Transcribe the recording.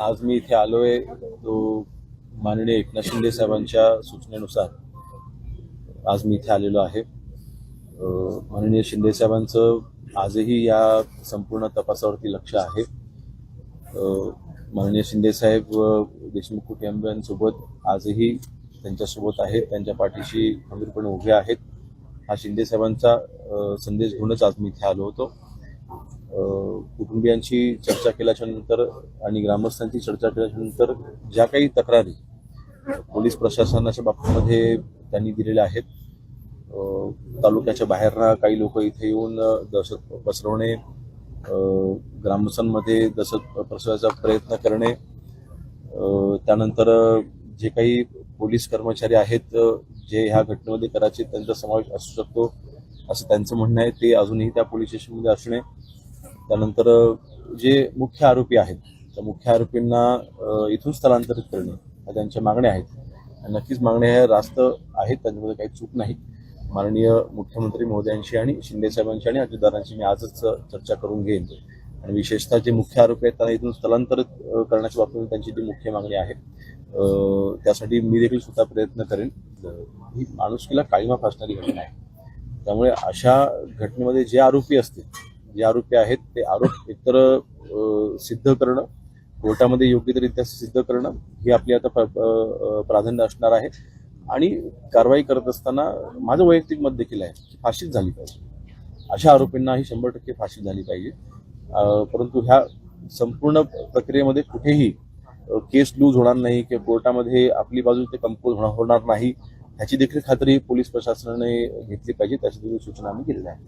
आज मी इथे आलो आहे तो माननीय एकनाथ शिंदे साहेबांच्या सूचनेनुसार आज मी इथे आलेलो आहे. माननीय शिंदे साहेबांचं आजही या संपूर्ण तपासावरती लक्ष आहे. माननीय शिंदे साहेब व देशमुख कुटुंबियांसोबत आजही त्यांच्यासोबत आहेत त्यांच्या पाठीशी खंबीरपणे उभे आहेत. हा शिंदे साहेबांचा संदेश घेऊनच आज मी इथे आलो होतो. कुटुंबियांशी चर्चा केल्याच्यानंतर आणि ग्रामस्थांची चर्चा केल्याच्यानंतर ज्या काही तक्रारी पोलीस प्रशासनाच्या बाबतीमध्ये त्यांनी दिलेल्या आहेत तालुक्याच्या बाहेरनं काही लोक इथे येऊन दहशत पसरवणे ग्रामस्थांमध्ये दहशत पसरवायचा प्रयत्न करणे त्यानंतर जे काही पोलीस कर्मचारी आहेत जे ह्या घटनेमध्ये कदाचित त्यांचा समावेश असू शकतो असं त्यांचं म्हणणं आहे ते अजूनही त्या पोलीस स्टेशनमध्ये असणे त्यानंतर जे मुख्य आरोपी आहेत त्या मुख्य आरोपींना इथून स्थलांतरित करणे ह्या त्यांच्या मागण्या आहेत. आणि नक्कीच मागण्या ह्या रास्त आहेत त्यांच्यामध्ये काही चूक नाही. माननीय मुख्यमंत्री महोदयांशी आणि शिंदेसाहेबांशी आणि अजितदारांशी मी आजच चर्चा करून घेईन. आणि विशेषतः जे मुख्य आरोपी आहेत त्यांना इथून स्थलांतरित करण्याच्या बाबतीत त्यांची जी मुख्य मागणी आहे त्यासाठी मी देखील स्वतः प्रयत्न करेन. ही माणुसकीला काळीमा फासणारी घटना आहे. त्यामुळे अशा घटनेमध्ये जे आरोपी असतील जे आरोपी आहेत ते आरोप एकतर सिद्ध करणं कोर्टामध्ये योग्यरित्या सिद्ध करणं ही आपली आता प- प्राधान्य असणार आहे. आणि कारवाई करत असताना माझं वैयक्तिक मत देखील आहे की फाशीच झाली पाहिजे. अशा आरोपींना ही शंभर टक्के फाशी झाली पाहिजे. परंतु ह्या संपूर्ण प्रक्रियेमध्ये कुठेही केस लूज होणार नाही किंवा कोर्टामध्ये आपली बाजू ते कम्पोज होणार नाही ह्याची देखील खात्री पोलीस प्रशासनाने घेतली पाहिजे त्याची देखील सूचना आम्ही केलेल्या आहेत.